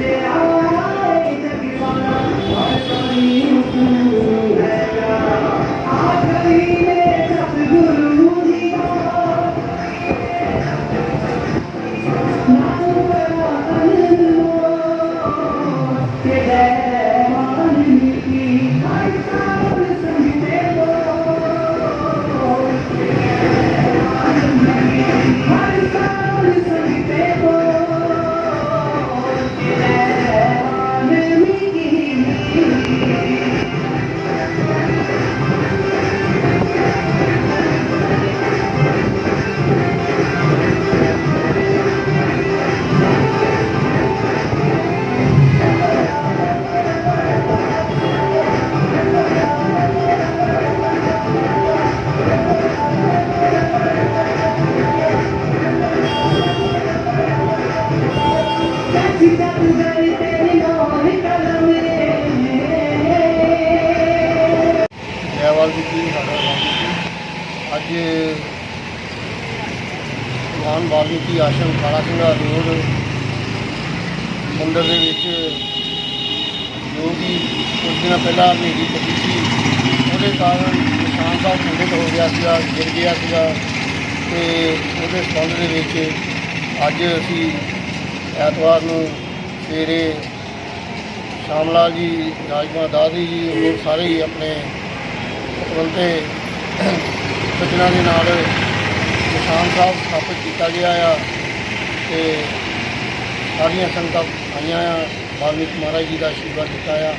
Yeah. ਜੈਵਾਲ ਦੀ ਕੀ ਅੱਜ ਭਗਵਾਨ ਵਾਲਮੀਕੀ ਆਸ਼ਰਮ ਖਾਲਾ ਸਿੰਘਾ ਰੋਡ ਮੰਦਰ ਦੇ ਵਿੱਚ ਜੋ ਕਿ ਕੁਝ ਦਿਨ ਪਹਿਲਾਂ ਮੇਰੀ ਚੱਲੀ ਸੀ, ਉਹਦੇ ਕਾਰਨ ਨਿਸ਼ਾਨ ਸਾਹਿਬ ਖੰਡਿਤ ਹੋ ਗਿਆ ਸੀਗਾ, ਗਿਰ ਗਿਆ ਸੀਗਾ ਤੇ ਉਹਦੇ ਸੰਬੰਧ ਦੇ ਵਿੱਚ ਅੱਜ ਅਸੀਂ ਐਤਵਾਰ ਨੂੰ ਸਵੇਰੇ ਸ਼ਾਮਲਾ ਜੀ ਰਾਜਮਾ ਦਾਦੀ ਜੀ, ਹੋਰ ਸਾਰੇ ਹੀ ਆਪਣੇ ਪਤਵੰਤੇ ਸੱਜਣਾ ਦੇ ਨਾਲ ਨਿਸ਼ਾਨ ਸਾਹਿਬ ਸਥਾਪਿਤ ਕੀਤਾ ਗਿਆ ਆ ਤੇ ਸਾਰੀਆਂ ਸੰਗਤਾਂ ਆਈਆਂ ਆ। ਵਾਲਮੀਕ ਮਹਾਰਾਜ ਜੀ ਦਾ ਆਸ਼ੀਰਵਾਦ ਦਿੱਤਾ ਆ।